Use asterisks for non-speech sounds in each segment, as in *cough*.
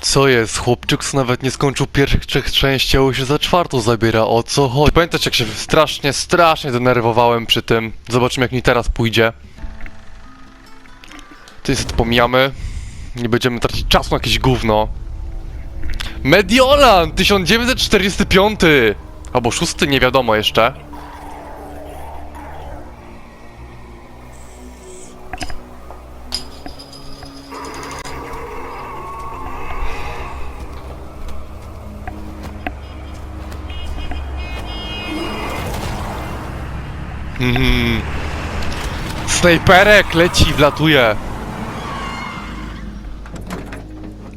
Co jest? Chłopczyk co nawet nie skończył pierwszych trzech części, a już się za czwartą zabiera. O co chodzi? Pamiętacie jak się strasznie, strasznie denerwowałem przy tym? Zobaczymy jak mi teraz pójdzie. To jest pomijamy. Nie będziemy tracić czasu na jakieś gówno. Mediolan 1945! Albo szósty, nie wiadomo jeszcze. Mhm. Snajperek leci, wlatuje.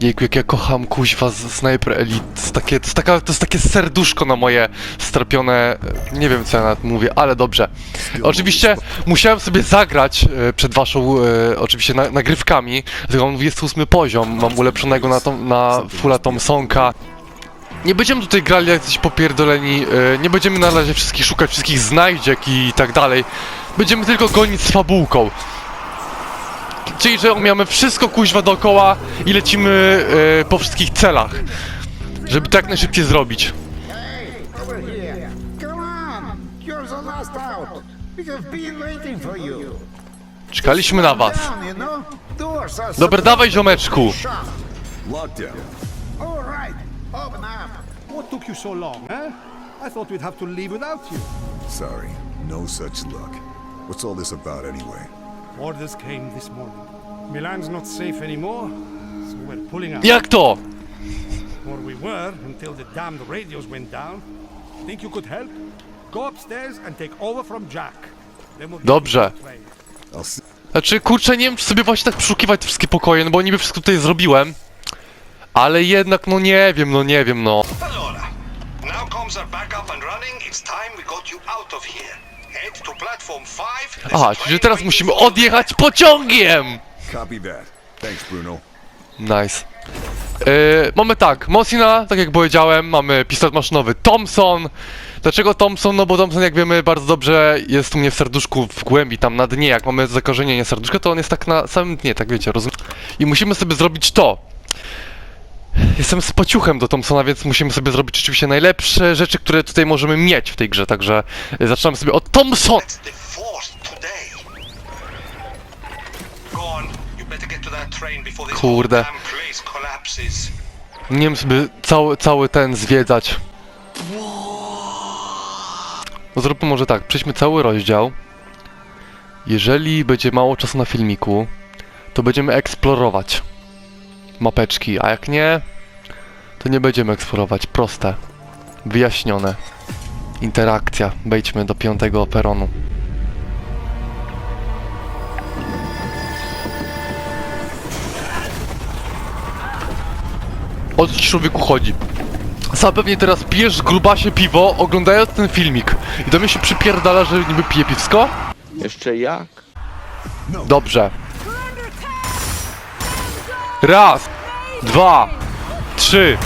Jejku, jak ja kocham kuźwa z Sniper Elite. To jest, takie, to, jest taka, to jest takie serduszko na moje strapione... e, Nie wiem co ja nawet mówię, ale dobrze. Oczywiście musiałem sobie zagrać e, przed waszą, e, oczywiście na, nagrywkami, tylko mam 28 poziom, mam ulepszonego na, tom, na fulla Thompsonka. Nie będziemy tutaj grali jak coś popierdoleni, e, nie będziemy na razie wszystkich szukać, wszystkich znajdziek i tak dalej. Będziemy tylko gonić z fabułką. Czyli, że mamy wszystko kuźwa dookoła i lecimy e, po wszystkich celach. Żeby to jak najszybciej zrobić. Czekaliśmy na was. Dobra, dawaj ziomeczku. Took you so long, eh? I thought we'd have to leave without you. Sorry, no such luck. What's all this about anyway? Orders came this morning. Milan's not safe anymore, so we're pulling out. Jak to? Or we were until the damned radios went down. Think you could help? Go upstairs and take over from Jack. Then we'll Dobrze. I'll see. Znaczy, kurczę, nie wiem, czy sobie właśnie tak przeszukiwać te wszystkie pokoje, no bo niby wszystko tutaj zrobiłem. Ale jednak, no nie wiem, no nie wiem, no. Comms are back up and running. It's time we got you out of here. Head to platform 5. Aha, czyli teraz musimy odjechać pociągiem! Copy that. Thanks, Bruno. Nice. Yy, mamy tak, Mosina, tak jak powiedziałem, mamy pistolet maszynowy Thompson. Dlaczego Thompson? No bo Thompson, jak wiemy bardzo dobrze, jest u mnie w serduszku w głębi, tam na dnie. Jak mamy zakorzenienie serduszka, to on jest tak na samym dnie, tak wiecie, rozumiem. I musimy sobie zrobić to. Jestem z pociuchem do Thompsona, więc musimy sobie zrobić rzeczywiście najlepsze rzeczy, które tutaj możemy mieć w tej grze, także y, zaczynamy sobie od Thompson. Kurde. Nie wiem sobie cały, cały ten zwiedzać. No zróbmy może tak, przejdźmy cały rozdział. Jeżeli będzie mało czasu na filmiku, to będziemy eksplorować mapeczki, a jak nie, to nie będziemy eksplorować. Proste, wyjaśnione. Interakcja. Wejdźmy do piątego peronu. O co człowieku chodzi? Sam pewnie teraz pijesz grubasie piwo, oglądając ten filmik. I do mnie się przypierdala, że niby pije piwsko? Jeszcze jak? Dobrze. Raz, dwa, trzy.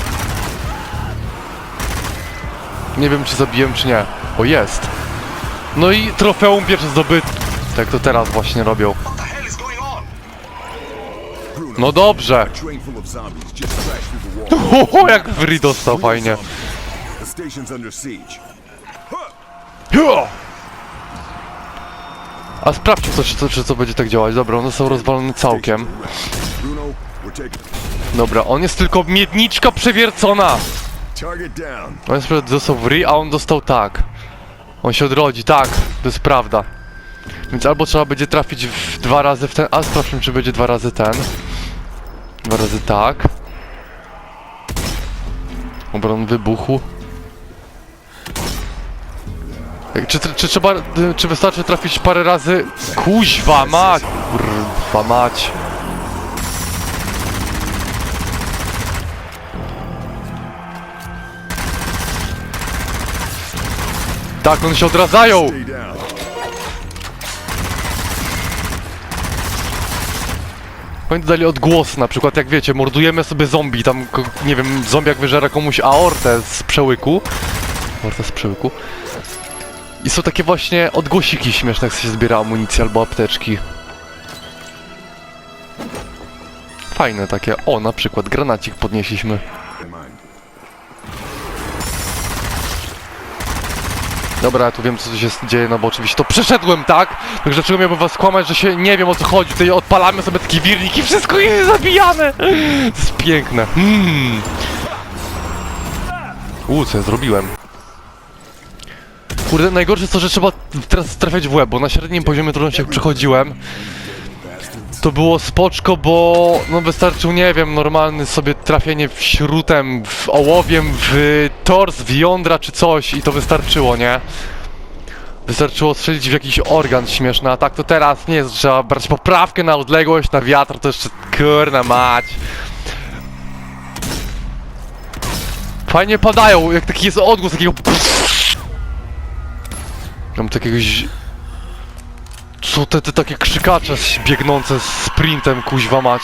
Nie wiem, czy zabiłem, czy nie. O, jest. No i trofeum pierwsze zdobyte. Tak to teraz właśnie robią. No dobrze. Oho, jak w Ri dostał fajnie. A sprawdźmy, co, czy, czy co będzie tak działać. Dobra, one są rozwalone całkiem. Dobra, on jest tylko miedniczka przewiercona. On jest dostał w ry, a on dostał tak. On się odrodzi, tak, to jest prawda. Więc albo trzeba będzie trafić w dwa razy w ten, a sprawdźmy, czy będzie dwa razy ten. Dwa razy tak. Dobra, on wybuchł. Ej, Czy, czy trzeba, czy wystarczy trafić parę razy? Kuźwa mać! Kurwa mać! Tak, one się odradzają! Oni dali odgłos, na przykład jak wiecie, mordujemy sobie zombie, tam, nie wiem, zombiak wyżera komuś aortę z przełyku. Aortę z przełyku. I są takie właśnie odgłosiki śmieszne, jak się zbiera amunicję albo apteczki. Fajne takie. O, na przykład granacik podnieśliśmy. Dobra, tu wiem co się dzieje, no bo oczywiście to przeszedłem, tak? Także dlaczego miałbym was kłamać, że się nie wiem o co chodzi. Tutaj odpalamy sobie taki wirnik i wszystko jest zabijane. Jest piękne. Hmm. U, co ja zrobiłem? Kurde, najgorsze jest to, że trzeba teraz trafiać w łeb, bo na średnim poziomie trudno się przechodziłem. To było spoczko, bo no wystarczył, nie wiem, normalny sobie trafienie w śrutem, w ołowiem, w tors, w jądra czy coś i to wystarczyło, nie? Wystarczyło strzelić w jakiś organ śmieszny, a tak to teraz nie jest, trzeba brać poprawkę na odległość, na wiatr, to jeszcze kurna mać. Fajnie padają, jak taki jest odgłos takiego Mam takiego co te, te takie krzykacze biegnące z sprintem, kuźwa mać.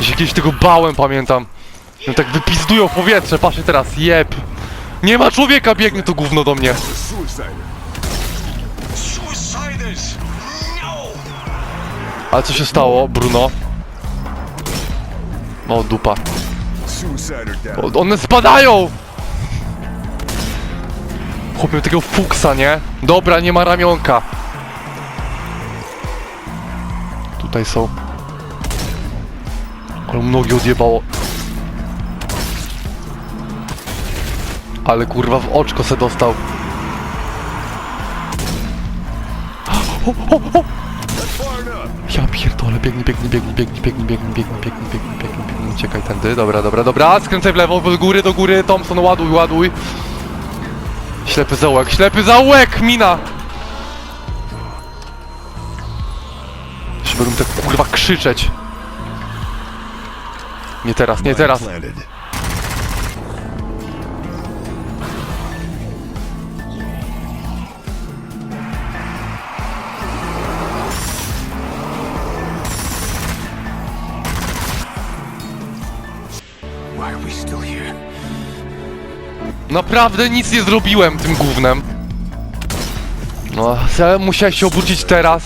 Ja kiedyś tego bałem, pamiętam. No tak wypizdują w powietrze, patrzcie teraz, jeb. Nie ma człowieka, biegnie to gówno do mnie. No! Ale co się stało, Bruno? O, dupa. O, one spadają! Chłopie, tego fuksa, nie? Dobra, nie ma ramionka. Tutaj są. Ale nogi odjebało. Ale kurwa w oczko se dostał. Ja pierdolę, biegnij, biegnij, biegnij, biegnij, biegnij, biegnij, biegnij, biegnij, biegnij, biegnij, biegnij, uciekaj tędy, dobra, dobra, dobra, skręcaj w lewo, do góry, do góry, Thompson, ładuj, ładuj. Ślepy zaułek, ślepy zaułek, mina! Jeszcze będę tak kurwa krzyczeć. Nie teraz, nie teraz. Naprawdę nic nie zrobiłem tym gównem. No, musiałeś się obrócić teraz.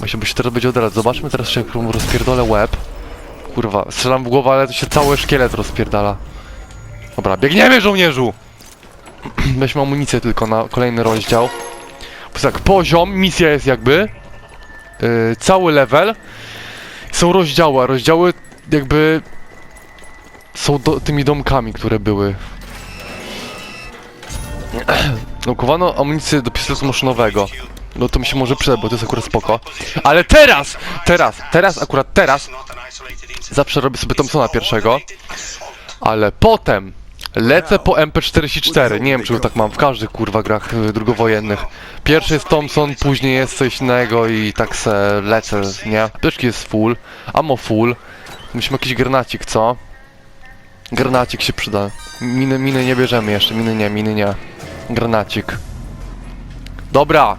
Musiałby się teraz być od razu. Zobaczmy teraz, jak rozpierdolę łeb. Kurwa, strzelam w głowę, ale to się cały szkielet rozpierdala. Dobra, biegniemy żołnierzu! *clears throat* Weźmy amunicję tylko na kolejny rozdział. Tak, poziom, misja jest jakby. Yy, cały level. Są rozdziały, a rozdziały jakby... Są do, tymi domkami, które były. *clears throat* Naukowano amunicję do pistoletu maszynowego. No to mi się może przydać, bo to jest akurat spoko. Ale teraz! Teraz! Teraz, akurat teraz zawsze robię sobie Thompsona pierwszego. Ale potem lecę po MP44. Nie wiem, czy tak mam w każdych kurwa grach y, drugowojennych. Pierwszy jest Thompson, później jest coś innego i tak se lecę, nie? Apteczki jest full, ammo full. Musimy jakiś granacik, co? Granacik się przyda. Miny, miny nie bierzemy jeszcze, miny nie, miny nie. Granacik. Dobra.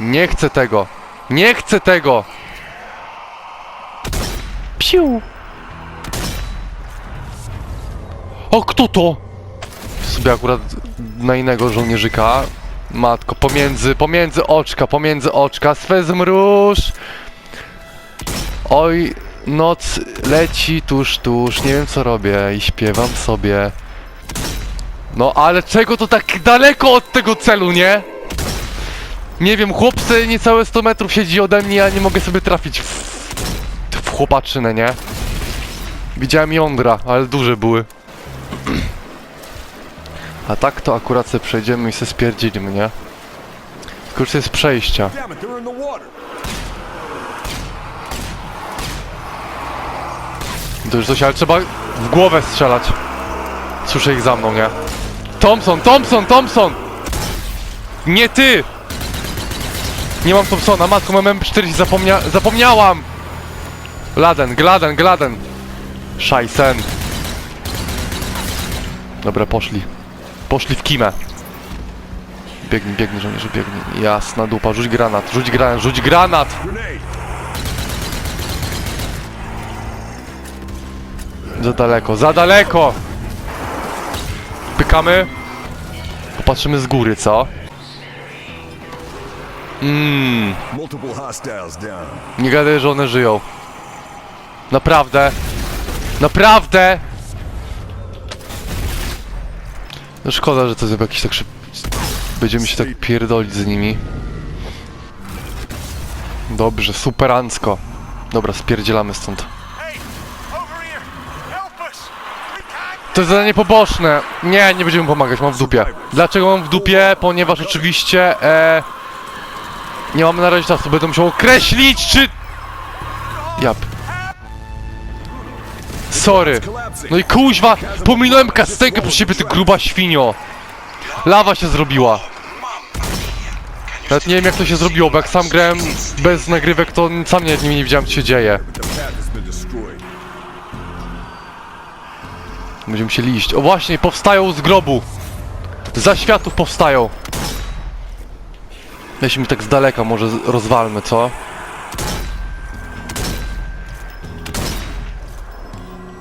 Nie chcę tego. Nie chcę tego. Piu. O, kto to? Sobie akurat na innego żołnierzyka. Matko, pomiędzy, pomiędzy oczka, pomiędzy oczka. Swezm róż. Oj, noc leci tuż, tuż. Nie wiem co robię i śpiewam sobie. No ale czego to tak daleko od tego celu, nie? Nie wiem, chłopcy niecałe 100 metrów siedzi ode mnie, a nie mogę sobie trafić w, w chłopaczynę, nie? Widziałem jądra, ale duże były. A tak to akurat sobie przejdziemy i se spierdzilimy, nie? Tylko już jest przejścia. To już coś, ale trzeba w głowę strzelać. Słyszę ich za mną, nie? Thompson, Thompson, Thompson! Nie ty! Nie mam Thompsona, matko, mam M40, zapomnia zapomniałam! Gladen, Gladen, Gladen! Szajsen. Dobra, poszli. Poszli w kimę. Biegnij, biegnij, żołnierzu, biegnij. Jasna dupa, rzuć granat, rzuć granat, rzuć granat! Za daleko, za daleko! Pykamy. Popatrzymy z góry, co? Mmm, nie gadaj, że one żyją. Naprawdę. Naprawdę! No szkoda, że to jest jakiś tak szyb... Będziemy się tak pierdolić z nimi. Dobrze, superancko. Dobra, spierdzielamy stąd. To jest zadanie poboczne. Nie, nie będziemy pomagać, mam w dupie. Dlaczego mam w dupie? Ponieważ oczywiście e, nie mamy na razie czasu, będę musiał określić czy... Jap. Sorry. No i kuźwa, pominąłem kastenkę przez ciebie, ty gruba świnio. Lawa się zrobiła. Nawet nie wiem jak to się zrobiło, bo jak sam grałem bez nagrywek, to sam nie, nie, nie widziałem co się dzieje. Będziemy musieli iść. O właśnie, powstają z grobu. Za światów powstają. Weźmy tak z daleka, może rozwalmy, co?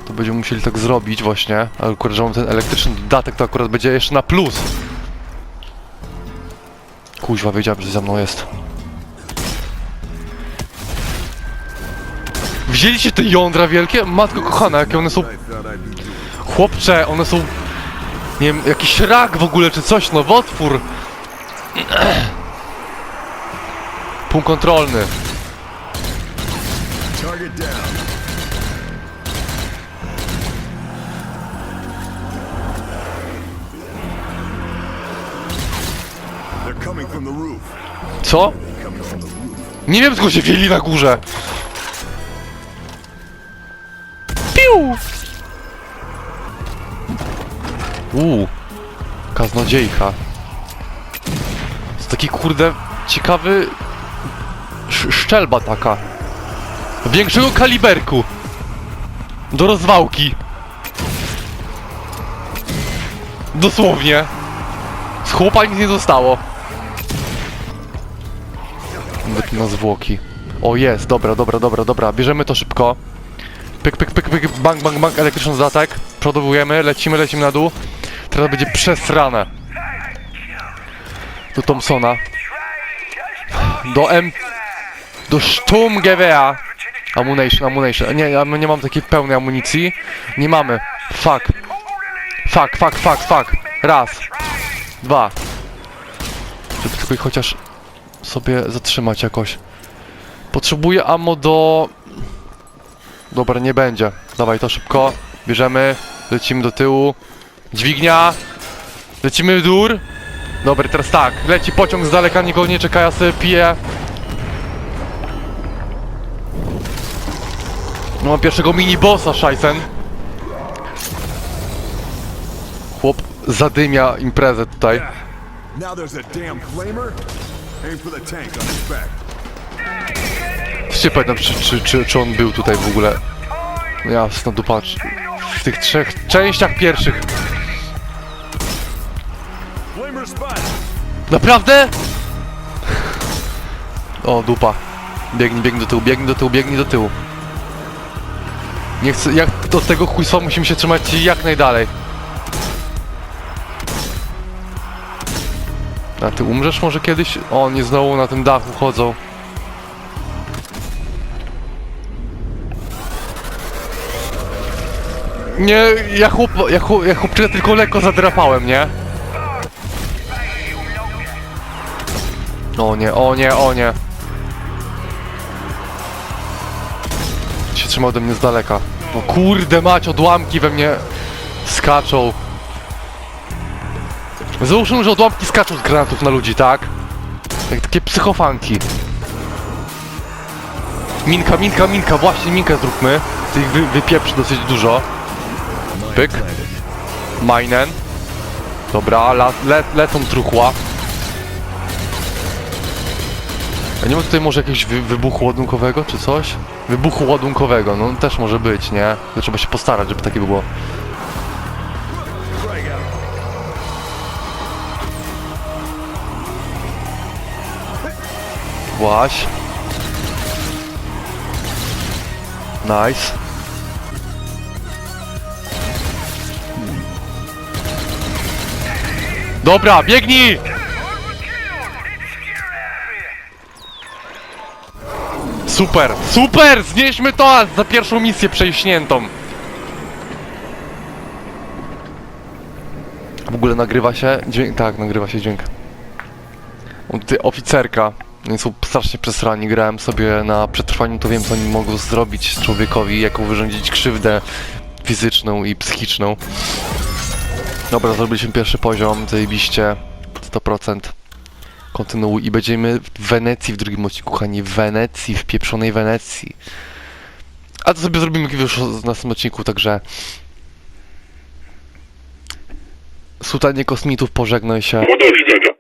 To będziemy musieli tak zrobić właśnie. Ale akurat, że mam ten elektryczny dodatek, to akurat będzie jeszcze na plus. Kuźwa, wiedziałem, że za mną jest. Widzieliście te jądra wielkie? Matko kochana, jakie one są. Chłopcze, one są... Nie wiem, jakiś rak w ogóle, czy coś, nowotwór. *clears throat* Punkt kontrolny. Co? Nie wiem, skąd się wzięli na górze. Piu! Uuu. Kaznodziejka. To jest taki kurde ciekawy... Sz szczelba taka. Większego kaliberku. Do rozwałki. Dosłownie. Z chłopa nic nie zostało. Nawet na zwłoki. O jest, dobra, dobra, dobra, dobra. Bierzemy to szybko. Pyk, pyk, pyk, pyk, bang, bang, bang, elektryczny dodatek. Przodowujemy, lecimy, lecimy na dół. Teraz będzie przesrane. Do Thompsona. Do M... Do Sturmgewehra. Ammunition, ammunition. Nie, ja nie mam takiej pełnej amunicji. Nie mamy. Fuck. Fuck, fuck, fuck, fuck. Raz. Dwa. Żeby tylko ich chociaż sobie zatrzymać jakoś. Potrzebuję ammo do... Dobra, nie będzie. Dawaj to szybko. Bierzemy. Lecimy do tyłu. Dźwignia. Lecimy w dór. Dobra, teraz tak. Leci pociąg z daleka, nikogo nie czeka, ja sobie piję. No mam pierwszego mini bossa, szajsen. Chłop zadymia imprezę tutaj. Nie pamiętam, czy, czy, czy, czy on był tutaj w ogóle. Jasno, dupa. czy- W tych trzech częściach pierwszych. Naprawdę? O, dupa. Biegnij, biegnij do tyłu, biegnij do tyłu, biegnij do tyłu. Nie chcę, jak do tego chujstwa musimy się trzymać jak najdalej. A ty umrzesz może kiedyś? O, oni znowu na tym dachu chodzą. Nie, ja chłop, ja, chłop, ja chłopczyka tylko lekko zadrapałem, nie? O nie, o nie, o nie. Trzyma ode mnie z daleka. No kurde mać, odłamki we mnie skaczą. Załóżmy, że odłamki skaczą z granatów na ludzi, tak? Jak takie psychofanki. Minka, minka, minka, właśnie minkę zróbmy. Tych wy, wypieprzy dosyć dużo. Pyk. Minen. Dobra, la, le, lecą truchła. A nie ma tutaj może jakiegoś wy, wybuchu ładunkowego, czy coś? Wybuchu ładunkowego, no też może być, nie? To trzeba się postarać, żeby takie było. Właś. Nice. Dobra, biegnij! Super, super! Znieśmy to za pierwszą misję przejśniętą. W ogóle nagrywa się dźwięk? Tak, nagrywa się dźwięk. Ty, oficerka. Oni są strasznie przesrani. Grałem sobie na przetrwaniu, to wiem co oni mogą zrobić człowiekowi, jaką wyrządzić krzywdę fizyczną i psychiczną. Dobra, zrobiliśmy pierwszy poziom, zajebiście. 100%. Kontynuuj i będziemy w Wenecji w drugim odcinku, kochani. W Wenecji, w pieprzonej Wenecji. A to sobie zrobimy już w następnym odcinku, także... Sultanie kosmitów, pożegnaj się. Do widzenia.